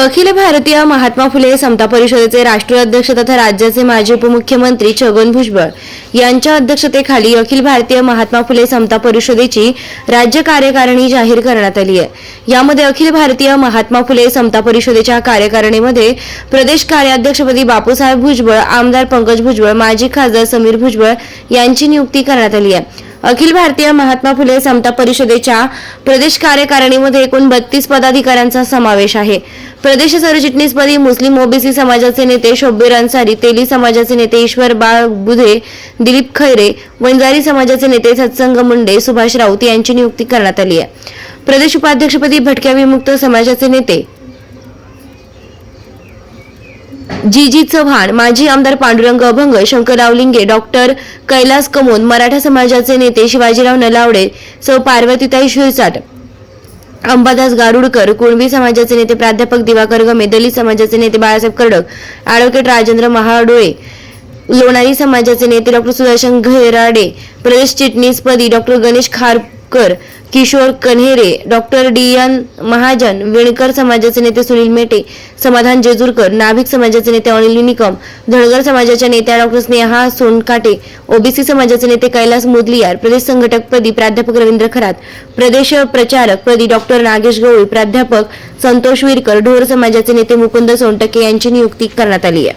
अखिल भारतीय महात्मा फुले समता परिषदेचे राष्ट्रीय अध्यक्ष तथा राज्याचे माजी उपमुख्यमंत्री छगन भुजबळ यांच्या अध्यक्षतेखाली अखिल भारतीय महात्मा फुले समता परिषदेची राज्य कार्यकारिणी जाहीर करण्यात आली आहे. यामध्ये अखिल भारतीय महात्मा फुले समता परिषदेच्या कार्यकारिणीमध्ये प्रदेश कार्याध्यक्षपदी बापूसाहेब भुजबळ आमदार पंकज भुजबळ माजी खासदार समीर भुजबळ यांची नियुक्ती करण्यात आली आहे. अखिल भारतीय महात्मा फुले समता परिषदेच्या प्रदेश कार्यकारिणीमध्ये एकूण बत्तीस पदाधिकाऱ्यांचा समावेश आहे. प्रदेश सरचिटणीसपदी मुस्लिम ओबीसी समाजाचे नेते शोभीर अन्सारी तेली समाजाचे नेते ईश्वर बाळ बुधे दिलीप खैरे वंजारी समाजाचे नेते सत्संग मुंडे सुभाष राऊत यांची नियुक्ती करण्यात आली आहे. प्रदेश उपाध्यक्षपदी भटक्या विमुक्त समाजाचे नेते जी जी चव्हाण माजी आमदार पांडुरंग अभंग शंकरराव लिंगे डॉक्टर कैलास कमोन मराठा समाजाचे नेते शिवाजीराव नलावडे सौ पार्वतीताई शिरसाट अंबादास गारुडकर कुणबी समाजाचे नेते प्राध्यापक दिवाकर गमे दलित समाजाचे नेते बाळासाहेब कर्डक ॲडव्होकेट राजेंद्र महाडोळे लोणारी समाजाचे नेते डॉक्टर सुदर्शन घेराडे प्रदेश चिटणीसपदी doctor Ganesh Kharkar Kishor Kanhere doctor D N Mahajan विणकर समाजाचे नेते सुनील मेटे समाधान जेजूरकर नाभिक समाजाचे नेते अनिल निकम धनगर समाजाच्या नेत्या डॉक्टर स्नेहा सोनकाटे ओबीसी समाजाचे नेते कैलास मुदलियार प्रदेश संघटकपदी प्राध्यापक रवींद्र खरात प्रदेश प्रचारक पदी डॉक्टर नागेश गवळी प्राध्यापक संतोष विरकर ढोर समाजाचे नेते मुकुंद सोनटके यांची नियुक्ती करण्यात आली आहे.